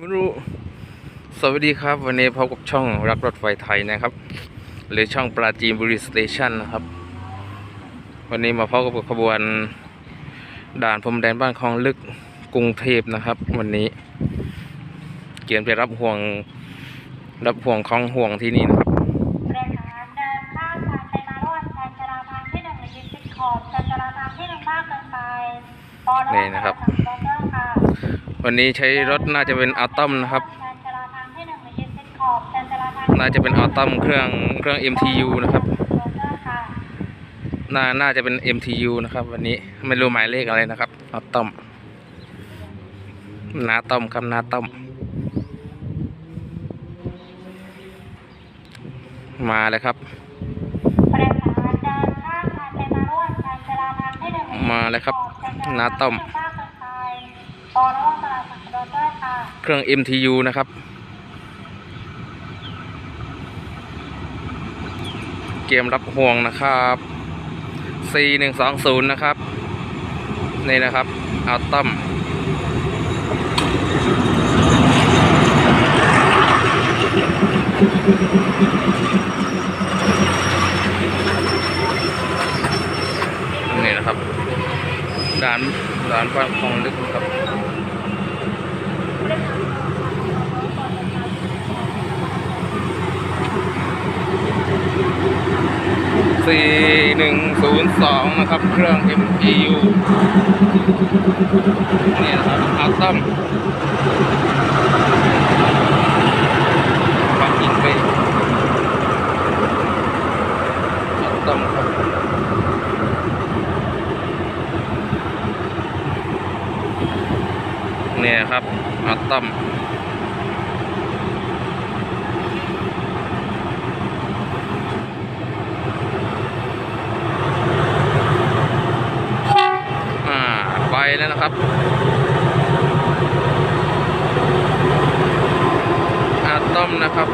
ไม่รู้สวัสดีครับ วันนี้พบกับช่องรักรถไฟไทยนะครับ หรือช่องปราจีนบุรีสเตชันนะครับ วันนี้มาพบกับขบวนด่านพรมแดนบ้านคลองลึกกรุงเทพนะครับ วันนี้ เกียนไปรับห่วง รับห่วงของห่วงที่นี่นะครับเดินทางเดินข้ามทางไปมาระหว่างชานจราทางที่หนึ่งในยึดติดขอบชานจราทางที่หนึ่งมากเกินไปปอนี่นะครับรถเริ่มค่ะ วันนี้ใช้รถน่าจะเป็นอัลตัมนะครับชานจราทางที่หนึ่งในยึดติดขอบชานจราทางน่าจะเป็นอัลตัมเครื่องเครื่อง MTU นะครับรถเริ่มค่ะน่าน่าจะเป็น MTU นะครับ วันนี้ไม่รู้หมายเลขอะไรนะครับอัลตัมนาต้อมครับนาต้อมมาเลยครับเดินทางเดินข้ามทางไปมาระหว่างชานจราทางที่หนึ่งในยึดติดขอบมาเลยครับชจรนาต้อม เกินไปปองตลาดสังรถเริ่มค่ะ เครื่อง MTU นะครับ เกมรับห่วงนะครับ C120 นะครับ นี่นะครับอัลตัมนี่นะครับด่านด่านบ้านคลองลึกครับ สี่หนึ่งศูนย์สองนะครับ เครื่อง MPU นี่นะครับอัลตัมปักอินไปอัลตัมครับนี่นะครับ อัลตัมอ่าไปแล้วนะครับอะตอมนะครับ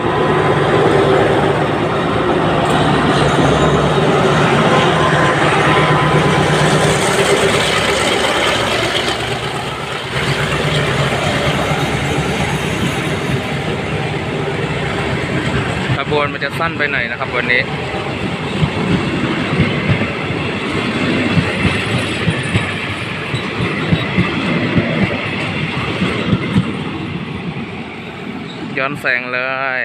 บวนมันจะสั้นไปหน่อยนะครับ วันนี้ย้อนแสงเลย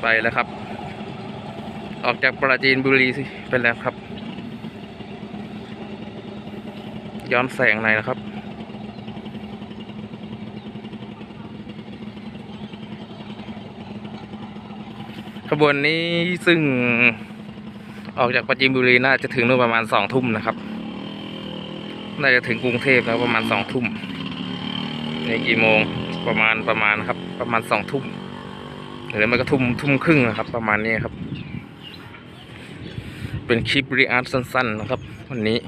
ไปแล้วครับ ออกจากปราจีนบุรีสิไปแล้วครับ ย้อนแสงหน่อยนะครับ ขบวนนี้ซึ่งออกจากปราจีนบุรีน่าจะถึงนู่นประมาณสองทุ่มนะครับ น่าจะถึงกรุงเทพแล้วประมาณสองทุ่มในกี่โมงประมาณประมาณครับ ประมาณสองทุ่มหรือไม่ก็ทุ่มทุ่มครึ่งนะครับ ประมาณนี้ครับ เป็นคลิปรีอาร์ตสั้น ๆ นะครับ วันนี้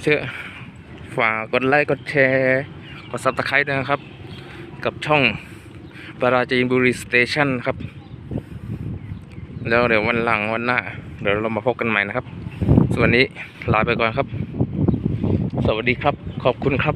เชื่อฝากกดไลค์กดแชร์ กดซับสไครต์นะครับ กับช่อง ปราจีนบุรีสเตชันครับ แล้วเดี๋ยววันหลังวันหน้า เดี๋ยวเรามาพบกันใหม่นะครับ ส่วนวันนี้ลาไปก่อนครับ สวัสดีครับ ขอบคุณครับ